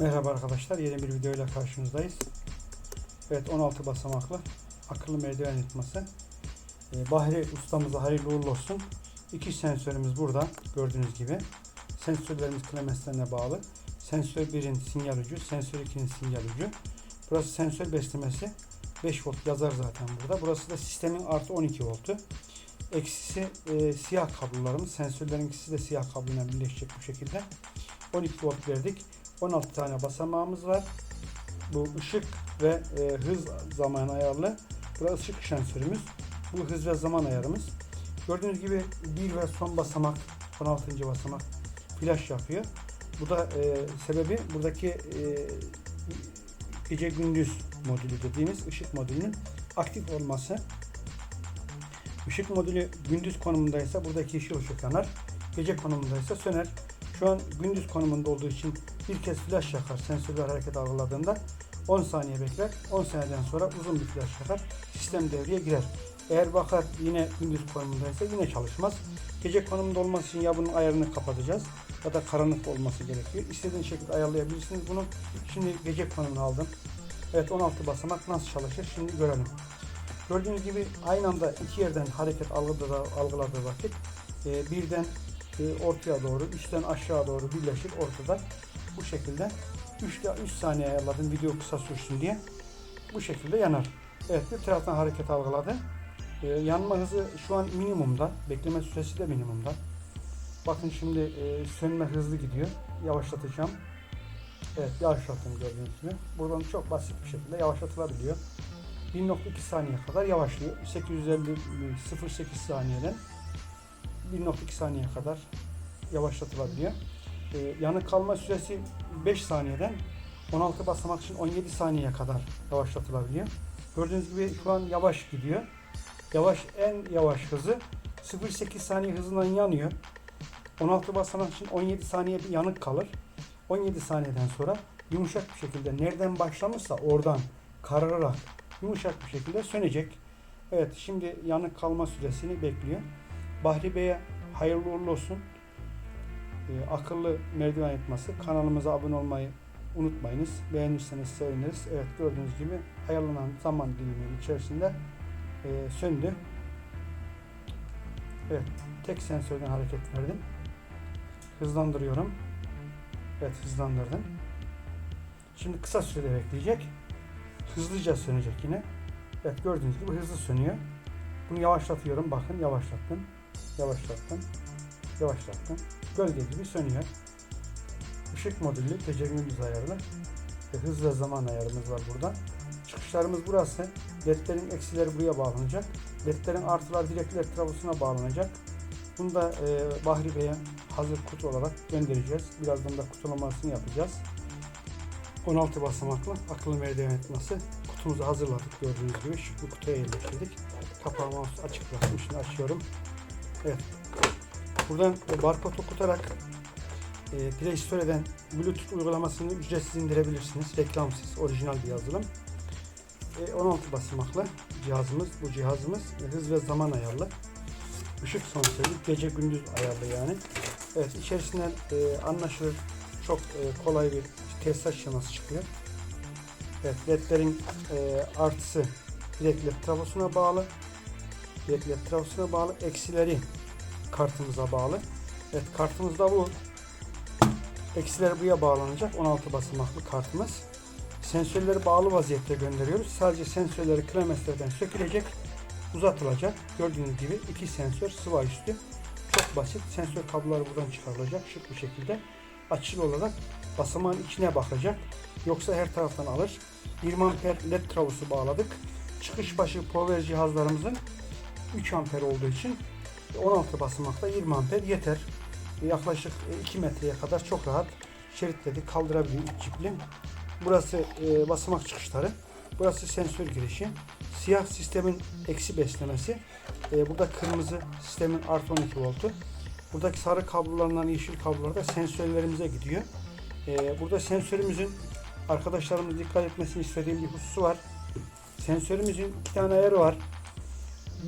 Merhaba arkadaşlar, yeni bir video ile karşınızdayız. Evet, 16 basamaklı akıllı merdiven yıkması. Ee, Bahri ustamıza hayırlı uğurlu olsun. İki sensörümüz burada, gördüğünüz gibi. Sensörlerimiz klemeslerine bağlı. Sensör 1'in sinyal ucu, sensör 2'nin sinyal ucu. Burası sensör beslemesi. 5 volt yazar zaten burada. Burası da sistemin artı 12 voltu. Eksisi e, siyah kablolarımız. Sensörlerin ikisi de siyah kabloyla birleşecek bu şekilde. 12 volt verdik. 16 tane basamağımız var. Bu ışık ve e, hız zaman ayarlı. Burası ışık sensörümüz. Bu hız ve zaman ayarımız. Gördüğünüz gibi bir ve son basamak 16. basamak flash yapıyor. Bu da e, sebebi buradaki e, gece gündüz modülü dediğimiz ışık modülünün aktif olması. Işık modülü gündüz konumundaysa buradaki yeşil ışık yanar. Gece konumundaysa söner. Şu an gündüz konumunda olduğu için bir kez flash yakar sensörler hareket algıladığında 10 saniye bekler. 10 saniyeden sonra uzun bir flash yakar. Sistem devreye girer. Eğer bakar yine gündüz konumundaysa yine çalışmaz. Gece konumunda olması için ya bunun ayarını kapatacağız ya da karanlık olması gerekiyor. İstediğiniz şekilde ayarlayabilirsiniz bunu. Şimdi gece konumunu aldım. Evet 16 basamak nasıl çalışır şimdi görelim. Gördüğünüz gibi aynı anda iki yerden hareket algıladığı, algıladığı vakit e, birden ortaya doğru, üstten aşağı doğru birleşir ortada. Bu şekilde 3 ile 3 saniye ayarladım video kısa sürsün diye. Bu şekilde yanar. Evet bir taraftan hareket algıladı. E, yanma hızı şu an minimumda. Bekleme süresi de minimumda. Bakın şimdi e, sönme hızlı gidiyor. Yavaşlatacağım. Evet yavaşlattım gördüğünüz gibi. Buradan çok basit bir şekilde yavaşlatılabiliyor. 1.2 saniye kadar yavaşlıyor. 850 0.8 saniyeden 1.2 saniye kadar yavaşlatılabiliyor. Ee, yanık kalma süresi 5 saniyeden 16 basamak için 17 saniye kadar yavaşlatılabiliyor. Gördüğünüz gibi şu an yavaş gidiyor. Yavaş en yavaş hızı 0.8 saniye hızından yanıyor. 16 basamak için 17 saniye bir yanık kalır. 17 saniyeden sonra yumuşak bir şekilde nereden başlamışsa oradan kararak yumuşak bir şekilde sönecek. Evet şimdi yanık kalma süresini bekliyor. Bahri Bey'e hayırlı uğurlu olsun. Ee, akıllı merdiven yıkması. Kanalımıza abone olmayı unutmayınız. Beğenirseniz seviniriz. Evet gördüğünüz gibi ayarlanan zaman dilimi içerisinde e, söndü. Evet tek sensörden hareket verdim. Hızlandırıyorum. Evet hızlandırdım. Şimdi kısa sürede bekleyecek. Hızlıca sönecek yine. Evet gördüğünüz gibi hızlı sönüyor. Bunu yavaşlatıyorum. Bakın yavaşlattım. Yavaşlattım. Yavaşlattım. Gölge gibi sönüyor. Işık modülü gündüz ayarlı. Ve hız ve zaman ayarımız var burada. Çıkışlarımız burası. LED'lerin eksileri buraya bağlanacak. LED'lerin artılar direkt LED trabosuna bağlanacak. Bunu da e, Bahri Bey'e hazır kutu olarak göndereceğiz. Birazdan da kutulamasını yapacağız. 16 basamaklı akıllı merdiven etmesi kutumuzu hazırladık gördüğünüz gibi şu kutuya yerleştirdik. Kapağımı açık bıraktım. Şimdi açıyorum. Evet. Buradan e, barkod okutarak e, Play Store'den Bluetooth uygulamasını ücretsiz indirebilirsiniz. Reklamsız, orijinal bir yazılım. E, 16 basamaklı cihazımız. Bu cihazımız e, hız ve zaman ayarlı. Işık sensörü, gece gündüz ayarlı yani. Evet, içerisinden e, anlaşılır çok e, kolay bir tesisat şeması çıkıyor. Evet, ledlerin e, artısı direkt led trafosuna bağlı. Led trafosuna bağlı. Eksileri kartımıza bağlı. Evet, kartımız da bu. Eksileri buraya bağlanacak. 16 basamaklı kartımız. Sensörleri bağlı vaziyette gönderiyoruz. Sadece sensörleri klemeslerden sökülecek, uzatılacak. Gördüğünüz gibi iki sensör sıva üstü. Çok basit. Sensör kabloları buradan çıkarılacak şık bir şekilde. Açılı olarak basamağın içine bakacak. Yoksa her taraftan alır. 20 amper led travosu bağladık. Çıkış başı power cihazlarımızın 3 amper olduğu için 16 basamakta 20 amper yeter. Yaklaşık 2 metreye kadar çok rahat şeritleri kaldırabiliyor üç cipli. Burası e, basamak çıkışları. Burası sensör girişi. Siyah sistemin eksi beslemesi. E, burada kırmızı sistemin artı 12 voltu. Buradaki sarı kablolarından yeşil kablolar da sensörlerimize gidiyor. Ee, burada sensörümüzün arkadaşlarımız dikkat etmesini istediğim bir hususu var. Sensörümüzün iki tane ayarı var.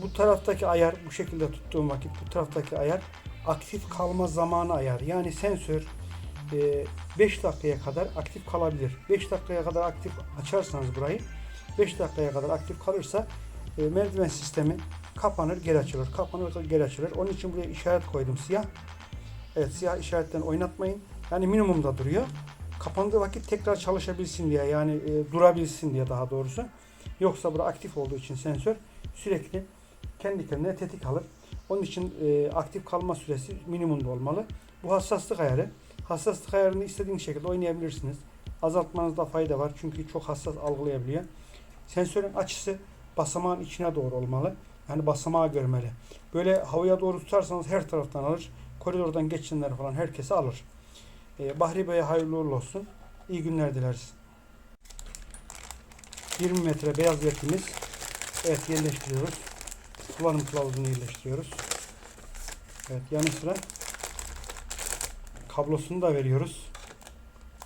Bu taraftaki ayar bu şekilde tuttuğum vakit bu taraftaki ayar aktif kalma zamanı ayar. Yani sensör 5 dakikaya kadar aktif kalabilir. 5 dakikaya kadar aktif açarsanız burayı 5 dakikaya kadar aktif kalırsa e, merdiven sistemi kapanır geri açılır. Kapanır geri açılır. Onun için buraya işaret koydum siyah. Evet siyah işaretten oynatmayın. Yani minimumda duruyor. Kapandığı vakit tekrar çalışabilsin diye yani e, durabilsin diye daha doğrusu. Yoksa burada aktif olduğu için sensör sürekli kendi kendine tetik alır. Onun için e, aktif kalma süresi minimumda olmalı. Bu hassaslık ayarı. Hassaslık ayarını istediğiniz şekilde oynayabilirsiniz. Azaltmanızda fayda var çünkü çok hassas algılayabiliyor. Sensörün açısı basamağın içine doğru olmalı. Yani basamağı görmeli. Böyle havaya doğru tutarsanız her taraftan alır. Koridordan geçenler falan herkesi alır. Ee, Bahri Bey'e hayırlı uğurlu olsun. İyi günler dileriz. 20 metre beyaz letimiz. Evet yerleştiriyoruz. Kullanım kılavuzunu yerleştiriyoruz. Evet yanı sıra kablosunu da veriyoruz.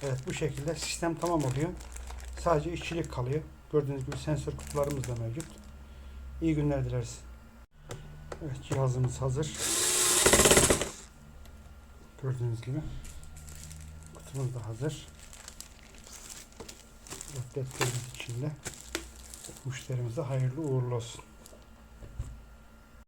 Evet bu şekilde sistem tamam oluyor. Sadece işçilik kalıyor. Gördüğünüz gibi sensör kutularımız da mevcut. İyi günler dileriz. Evet cihazımız hazır. Gördüğünüz gibi kutumuz da hazır. Evet, defterimiz içinde. Müşterimize hayırlı uğurlu olsun.